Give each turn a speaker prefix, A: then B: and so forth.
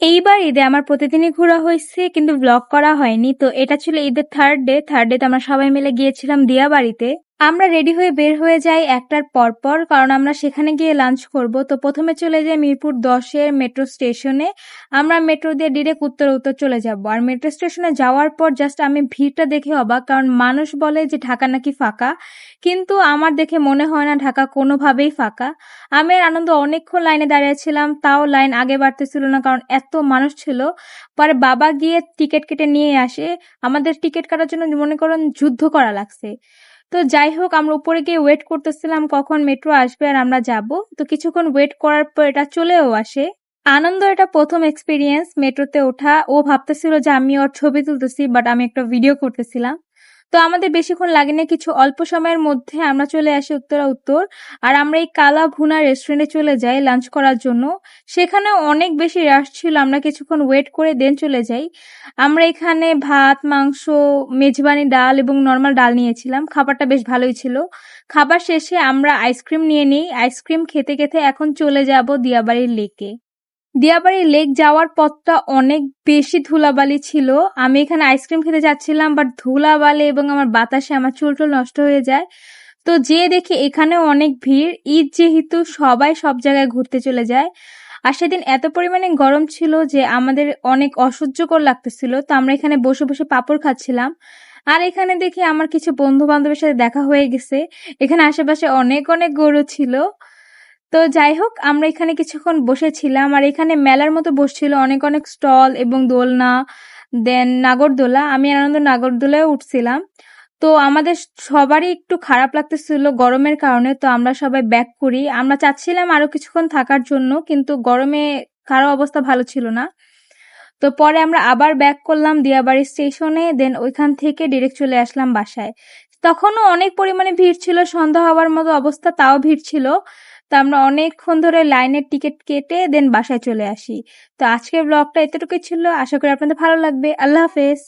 A: এইবার ঈদে আমার প্রতিদিনই ঘোরা হয়েছে, কিন্তু ব্লগ করা হয়নি। তো এটা ছিল ঈদের থার্ড ডে থার্ড ডে তে আমরা সবাই মিলে গিয়েছিলাম দিয়া বাড়িতে আমরা রেডি হয়ে বের হয়ে যাই একটার পর পর, কারণ আমরা সেখানে গিয়ে লাঞ্চ করব। তো প্রথমে চলে যাই মিরপুর দশের মেট্রো স্টেশনে আমরা মেট্রো দিয়ে ডিরেক্ট উত্তর উত্তর চলে যাব। আর মেট্রো স্টেশনে যাওয়ার পর জাস্ট আমি ভিড়টা দেখে অবাক, কারণ মানুষ বলে যে ঢাকা নাকি ফাঁকা। কিন্তু আমার দেখে মনে হয় না ঢাকা কোনোভাবেই ফাঁকা। আমি আর আনন্দ অনেকক্ষণ লাইনে দাঁড়িয়েছিলাম তাও লাইন আগে বাড়তেছিল না, কারণ এত মানুষ ছিল। পরে বাবা গিয়ে টিকিট কেটে নিয়ে আসে। আমাদের টিকিট কাটার জন্য মনে করেন যুদ্ধ করা লাগছে। তো যাই হোক, আমরা উপরে গিয়ে ওয়েট করতেছিলাম কখন মেট্রো আসবে আর আমরা যাব। তো কিছুক্ষণ ওয়েট করার পর এটা চলেও আসে। আনন্দ এটা প্রথম এক্সপিরিয়েন্স মেট্রোতে ওঠা। ও ভাবতেছিল যে আমি ওর ছবি তুলতেছি বাট আমি একটা ভিডিও করতেছিলাম। তো আমাদের বেশিক্ষণ লাগেনি কিছু অল্প সময়ের মধ্যে আমরা চলে আসি উত্তরা উত্তর, আর আমরা এই কালা ভুনা রেস্টুরেন্টে চলে যাই লাঞ্চ করার জন্য। সেখানে অনেক বেশি রাশ ছিল, আমরা কিছুক্ষণ ওয়েট করে দেন চলে যাই। আমরা এখানে ভাত, মাংস, মেজবানি ডাল এবং নর্মাল ডাল নিয়েছিলাম, খাবারটা বেশ ভালোই ছিল। খাবার শেষে আমরা আইসক্রিম নিয়ে নিই আইসক্রিম খেতে খেতে এখন চলে যাব দিয়াবাড়ির লেকে। দিয়াবাড়ি লেক যাওয়ার পথটা অনেক বেশি ধুলাবালি ছিল। আমি এখানে আইসক্রিম খেতে যাচ্ছিলাম বাট ধুলাবালি এবং আমার বাতাসে আমার চুল টুল নষ্ট হয়ে যায়। তো যে দেখি এখানে অনেক ভিড়। ঈদ যেহেতু সবাই সব জায়গায় ঘুরতে চলে যায়। আর সেদিন এত পরিমাণে গরম ছিল যে আমাদের অনেক অসহ্যকর লাগতেছিল। তো আমরা এখানে বসে বসে পাপড় খাচ্ছিলাম। আর এখানে দেখি আমার কিছু বন্ধু বান্ধবের সাথে দেখা হয়ে গেছে। এখানে আশেপাশে অনেক অনেক গরু ছিল। তো যাই হোক, আমরা এখানে কিছুক্ষণ বসেছিলাম আর এখানে মেলার মতো বসছিল। অনেক অনেক স্টল এবং দোলনা, দেন নাগরদোলা। আমি আনন্দ নাগরদোলায় উঠছিলাম। তো আমাদের সবারই একটু খারাপ লাগতেছিল গরমের কারণে, তো আমরা সবাই ব্যাক করি। আমরা চাচ্ছিলাম আরও কিছুক্ষণ থাকার জন্য, কিন্তু গরমে কারও অবস্থা ভালো ছিল না। তো পরে আমরা আবার ব্যাক করলাম দিয়াবাড়ি স্টেশনে, দেন ওইখান থেকে ডিরেক্ট চলে আসলাম বাসায়। তখনও অনেক পরিমাণে ভিড় ছিল, সন্ধ্যা হওয়ার মতো অবস্থা, তাও ভিড় ছিল। তো আমরা অনেকক্ষণ ধরে লাইনের টিকিট কেটে দেন বাসায় চলে আসি। তো আজকের ব্লগটা এতটুকুই ছিল। আশা করি আপনাদের ভালো লাগবে। আল্লাহ হাফেজ।